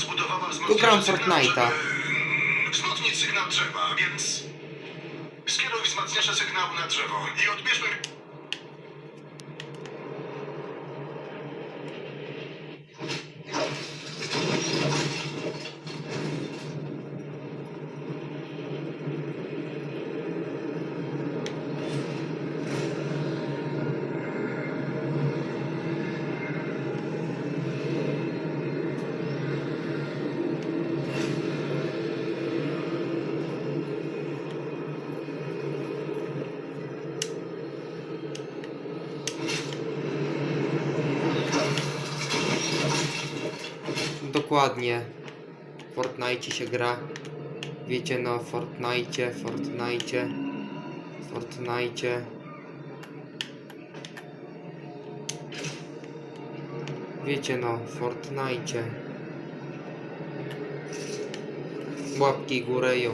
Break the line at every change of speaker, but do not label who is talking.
zbudowała
Tu gram
wzmacniacze sygnału,
Fortnite'a.
wzmocnić sygnał drzewa, więc skieruj wzmacniacze sygnału na drzewo i odbierzmy...
Dokładnie. W Fortnite się gra. Wiecie no, Fortnite, Fortnite, Fortnite. Wiecie no, Fortnite. Łapki górę ją.